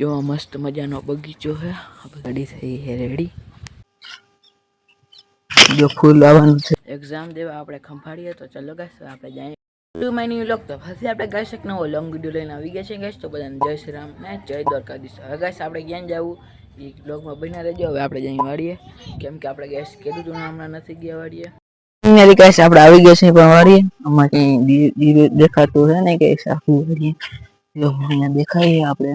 જો આ મસ્ત મજાનો બગીચો છે ગાડી થઈ છે રેડી જો ફૂલ આવવાનું છે એક્ઝામ દેવા આપણે ખંભાળીએ તો ચલો ગાઈસ આપણે જાય ટુ માયની વ્લોગ તો ફરી આપણે ગાઈસ એક નવો લોંગ વિડીયો લઈને આવી ગયા છે ગાઈસ તો બધાને જય શ્રી રામ ને જય દ્વારકાધીશ હવે ગાઈસ આપણે ક્યાં જવું એ બ્લોગમાં બન્યા રહેજો હવે આપણે જઈ વાળીએ કેમ કે આપણે ગેસ કીધું હતું ને હમણાં નથી ગયા વાળીએ અહીંયાથી ગાઈસ આપણે આવી ગયા છીએ પણ વાળીએ આમાં કઈ દીરું દેખાતું છે ને કે આખું વાળીએ જો અહીંયા દેખાય આપણે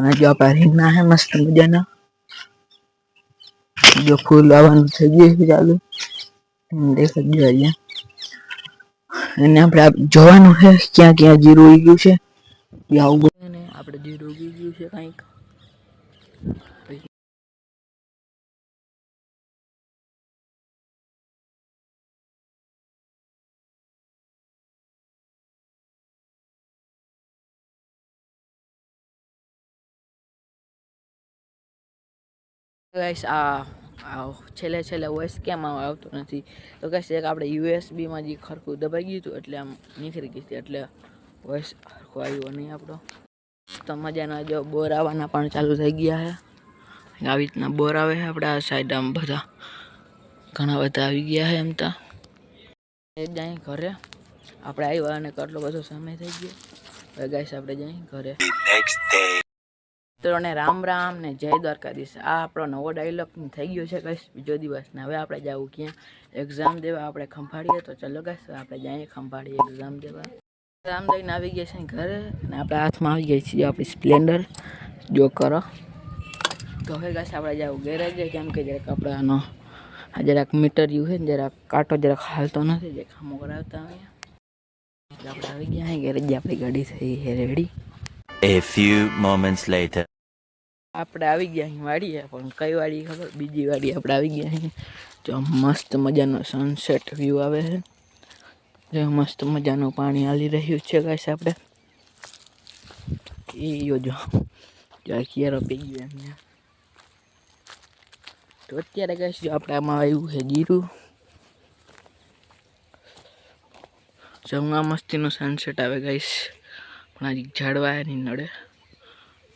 અને જો આપણા છે મસ્ત મજાના. જો ફૂલ આવવાનું થઈ ગયું ચાલુ. દેખાડજો અહીંયા. અને આપણે જોવાનું છે ક્યાં ક્યાં જીરું ઉગ્યું છે. આવું ઉગ્યું ને આપણે જીરું ઉગી ગયું છે કંઈક. ગાઈસ આ છેલ્લે છેલ્લે વોઇસ કેમ આવતો નથી? તો ગાઈસ એક આપણે યુએસબીમાં જે ખરખું દબાઈ ગયું હતું એટલે આમ નીકળી ગઈ હતી, એટલે વોઇસ ખરખો આવ્યો નહીં આપણો. તો મજાના જો બોર આવવાના પણ ચાલુ થઈ ગયા છે. આવી રીતના બોર આવે છે આપણે સાઈડ આમ બધા. ઘણા બધા આવી ગયા છે એમ તો. જાય ઘરે. આપણે આવ્યા અને કેટલો બધો સમય થઈ ગયો. હવે ગાઈસ આપણે જઈ ઘરે. મિત્રોને રામ રામ ને જય દ્વારકાધીશ આ આપણો નવો ડાયલોગ થઈ ગયો છે કઈશ બીજો દિવસ ને હવે આપણે જવું ક્યાં એક્ઝામ દેવા આપણે ખંભાળીએ તો ચલો કઈશ આપણે જઈએ ખંભાળીએ એક્ઝામ દેવા એક્ઝામ દઈને આવી ગયા છે ઘરે અને આપણા હાથમાં આવી ગઈ છે આપણી સ્પ્લેન્ડર જો કરો તો હવે કઈશ આપણે જવું ગેરેજે કેમ કે જરાક આપણે આનો આ જરાક મીટર યુ છે ને જરાક કાંટો જરાક હાલતો નથી જે ખામો કરાવતા હોય એટલે આપણે આવી ગયા ગેરેજે આપણી ગાડી થઈ છે ready A few moments later. આપણે આવી ગયા અહીં વાડીએ, પણ કઈ વાડી ખબર? બીજી વાડી આપણે આવી ગયા અહીં. જો મસ્ત મજાનો સનસેટ વ્યૂ આવે છે. જો મસ્ત મજાનું પાણી હાલી રહ્યું છે ગાઈસ આપણે. એ યોજો જો. કિયારો પી ગયો એમને. તો અત્યારે ગાઈસ જો આપણે આમાં આવ્યું છે જીરું જમવા મસ્તીનું સનસેટ આવે ગાઈસ. પણ હજી ઝાડવા નહીં નડે.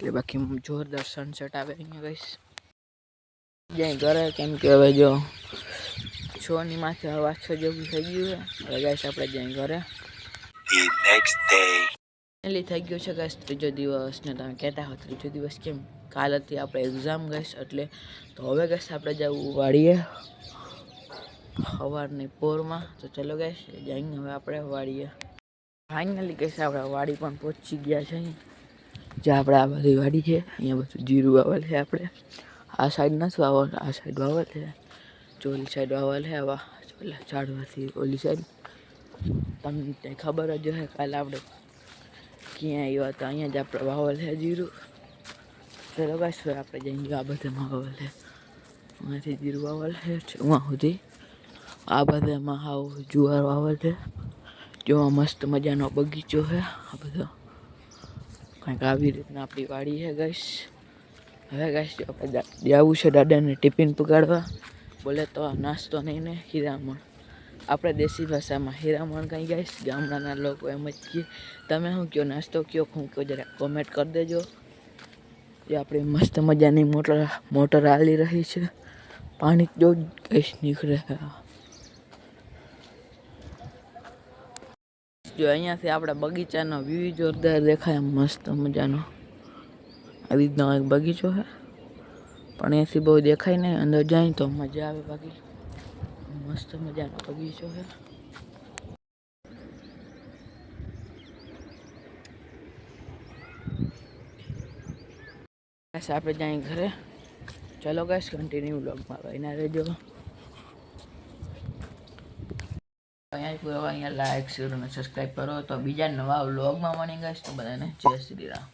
એટલે બાકી જોરદાર સનસેટ આવે અહીંયા ગઈશ. જ્યાં ઘરે કેમ કે હવે જો છ ની માથે હવા છ જેવું થઈ ગયું છે. હવે ગાઈશ આપણે જ્યાં ઘરે. ફાઇનલી થઈ ગયો છે ગાઈશ ત્રીજો દિવસ. ને તમે કહેતા હો ત્રીજો દિવસ કેમ? કાલ હતી આપણે એક્ઝામ ગઈશ એટલે તો હવે ગઈશ આપણે જવું વાળીએ સવારની પોરમાં. તો ચલો ગઈશ જઈને હવે આપણે વાળીએ ફાઇનલી કહીશ આપણે વાડી પણ પહોંચી ગયા છે જે આપણે આ બધી વાડી છે અહીંયા બધું જીરું વાવેલ છે આપણે આ સાઈડ નથી વાવેલ આ સાઈડ વાવેલ છે જો ઓલી સાઈડ વાવેલ છે આવા પેલા ઝાડવાથી ઓલી સાઈડ તમને તે ખબર જ હશે કાલે આપણે ક્યાં આવ્યા હતા અહીંયા જ આપણે વાવેલ છે જીરું ચલો બસ આપણે જઈને આ બધામાં વાવેલ છે અહીંયાથી જીરું વાવેલ છે ઉમાં સુધી આ બધામાં હાવ જુવાર વાવેલ છે જોવા મસ્ત મજાનો બગીચો છે આ બધો કંઈક આવી રીતના આપણી વાડી છે ગઈશ હવે ગઈશ જો આપણે જવું છે દાદાને ટિફિન પગાડવા બોલે તો નાસ્તો નહીં ને હીરામણ આપણે દેશી ભાષામાં હીરામણ કંઈ ગઈશ ગામડાના લોકો એમ જ કહે તમે શું કહો નાસ્તો કયો હું કહો જરા કોમેન્ટ કરી દેજો જે આપણી મસ્ત મજાની મોટર મોટર હાલી રહી છે પાણી જો ગઈશ નીકળે જો અહીંયાથી આપણે બગીચાનો વ્યૂ જોરદાર દેખાય મસ્ત મજાનો. આવી રીતનો એક બગીચો છે પણ અહીંયાથી બહુ દેખાય નહીં, અંદર જાય તો મજા આવે બાકી મસ્ત મજાનો બગીચો છે આપણે જાય ઘરે. ચલો ગાઈશ કન્ટિન્યુ બ્લોગમાં બન્યા રહેજો. અહીંયા કોઈ અહીંયા લાઈક શેર અને સબસ્ક્રાઈબ કરો. તો બીજા નવા વ્લોગમાં મળી ગઈશ તો બધાને જય શ્રી રામ.